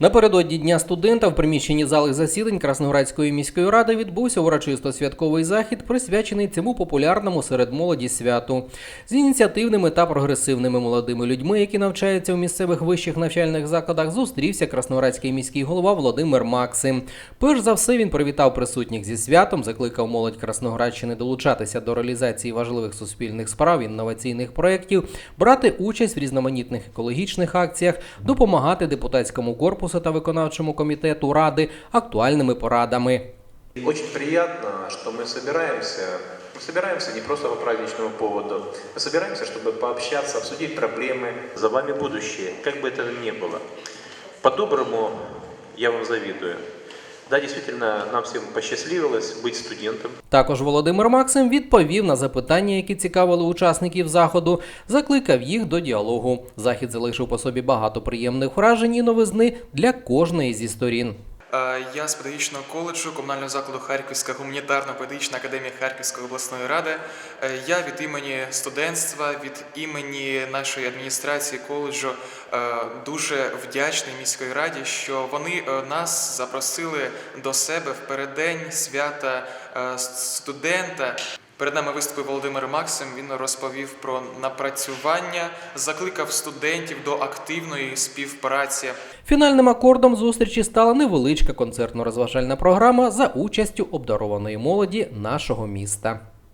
Напередодні Дня студента в приміщенні зали засідань Красноградської міської ради відбувся урочисто-святковий захід, присвячений цьому популярному серед молоді святу. З ініціативними та прогресивними молодими людьми, які навчаються у місцевих вищих навчальних закладах, зустрівся красноградський міський голова Володимир Максим. Перш за все він привітав присутніх зі святом, закликав молодь Красноградщини долучатися до реалізації важливих суспільних справ, інноваційних проєктів, брати участь в різноманітних екологічних акціях, допомагати депутатському корпусу та виконавчому комітету ради актуальними порадами. Очень приятно, что мы собираемся. Мы собираемся не просто по праздничному поводу. Мы собираемся, чтобы пообщаться, обсудить проблемы. За вами будущее, как бы это ни было. По-доброму я вам завидую. Да, дійсно, нам всім пощасливилось бути студентом. Також Володимир Максим відповів на запитання, які цікавили учасників заходу, закликав їх до діалогу. Захід залишив по собі багато приємних вражень і новизни для кожної зі сторін. Я з педагогічного коледжу комунального закладу Харківська гуманітарно-педагогічна академія Харківської обласної ради. Е, Я від імені студентства, від імені нашої адміністрації коледжу е, дуже вдячний міської раді, що вони е, нас запросили до себе в переддень свята студента. Перед нами виступив Володимир Максим. Він розповів про напрацювання, закликав студентів до активної співпраці. Фінальним акордом зустрічі стала невеличка концертно-розважальна програма за участю обдарованої молоді нашого міста.